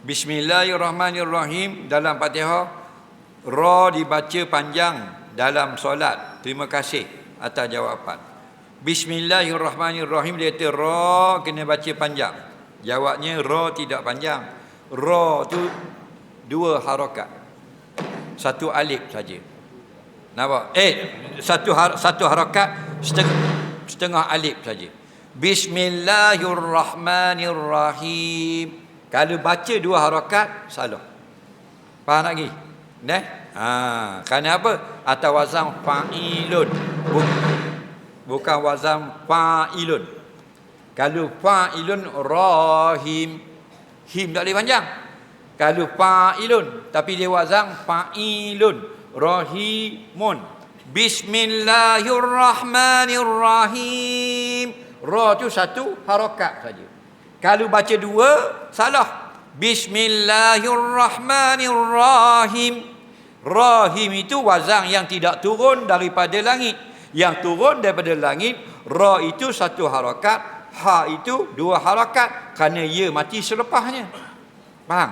Bismillahirrahmanirrahim dalam Fatihah ra dibaca panjang dalam solat. Terima kasih atas jawapan. Bismillahirrahmanirrahim dia ra kena baca panjang. Jawabnya ra tidak panjang. Ra tu dua harakat. Satu alif saja. Nampak? Eh, satu har, satu harakat setengah setengah alif saja. Bismillahirrahmanirrahim. Kalau baca dua harakat salah. Faham lagi? Nah. Ha, kerana apa? Atau wazan fa'ilun. Bukan wazan fa'ilun. Kalau fa'ilun rahim. Him tak boleh panjang. Kalau fa'ilun tapi dia wazan fa'ilun rahimun. Bismillahirrahmanirrahim. Ra tu satu harakat saja. Kalau baca dua salah. Bismillahirrahmanirrahim. Rahim itu wazan yang tidak turun daripada langit. Yang turun daripada langit, ra itu satu harakat, ha itu dua harakat kerana ia mati selepasnya. Faham?